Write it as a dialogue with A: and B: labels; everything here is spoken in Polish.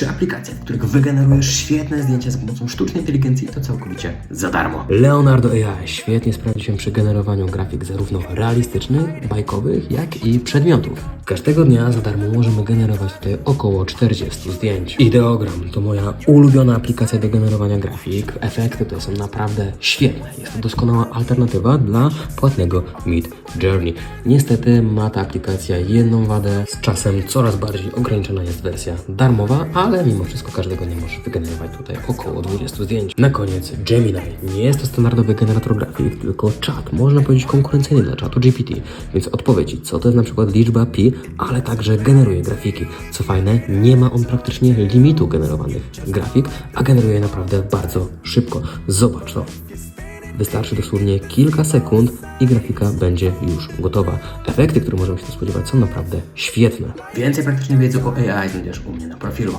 A: trzy aplikacje, w których wygenerujesz świetne zdjęcia za pomocą sztucznej inteligencji i to całkowicie za darmo. Leonardo AI świetnie sprawdzi się przy generowaniu grafik zarówno realistycznych, bajkowych, jak i przedmiotów. Każdego dnia za darmo możemy generować tutaj około 40 zdjęć. Ideogram to moja ulubiona aplikacja do generowania grafik. Efekty to są naprawdę świetne. Jest to doskonała alternatywa dla płatnego Mid Journey. Niestety ma ta aplikacja jedną wadę. Z czasem coraz bardziej ograniczona jest wersja darmowa, ale mimo wszystko każdego dnia możesz wygenerować tutaj około 20 zdjęć. Na koniec Gemini. Nie jest to standardowy generator grafik, tylko czat. Można powiedzieć konkurencyjny dla czatu GPT. Więc odpowiedzi, co to jest na przykład liczba pi, ale także generuje grafiki. Co fajne, nie ma on praktycznie limitu generowanych grafik, a generuje naprawdę bardzo szybko. Zobacz to. Wystarczy dosłownie kilka sekund i grafika będzie już gotowa. Efekty, które możemy się spodziewać, są naprawdę świetne. Więcej praktycznie wiedzy o AI znajdziesz u mnie na profilu.